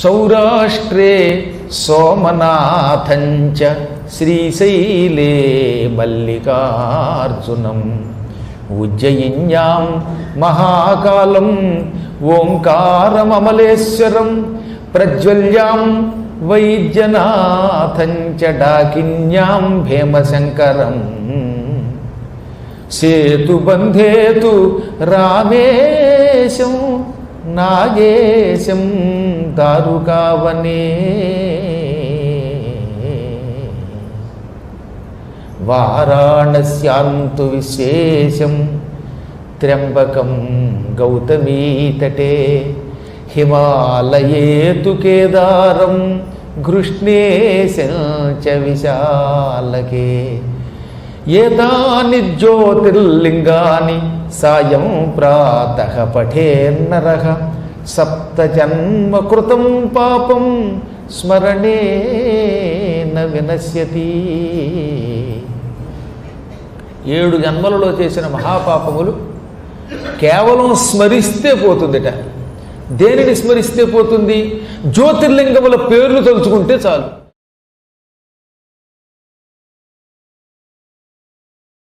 సౌరాష్ట్రే సోమనాథంచ శ్రీశైలే మల్లికార్జునం ఉజ్జయిన్యాం మహాకాలం ఓంకారమమలేశ్వరం ప్రజ్వల్యాం వైద్యనాథంచ డాకిన్యాం భీమశంకరం సేతుబంధేతు రామేశం నాగేశం దారుకావనే వారాణస్యాంతు విశేషం త్ర్యంబకం గౌతమీతటే. హిమాలయేతు కేదారం గృష్ణేశ విశాలకే. ఏదాని జ్యోతిర్లింగాని సాయం ప్రాతః పఠేన్నర. సప్తజన్మ కృతం పాపం స్మరణేన వినశ్యతి. ఏడు జన్మలలో చేసిన మహాపాపములు కేవలం స్మరిస్తే పోతుందిట. దేనిని స్మరిస్తే పోతుంది? జ్యోతిర్లింగముల పేర్లు తలుచుకుంటే చాలు.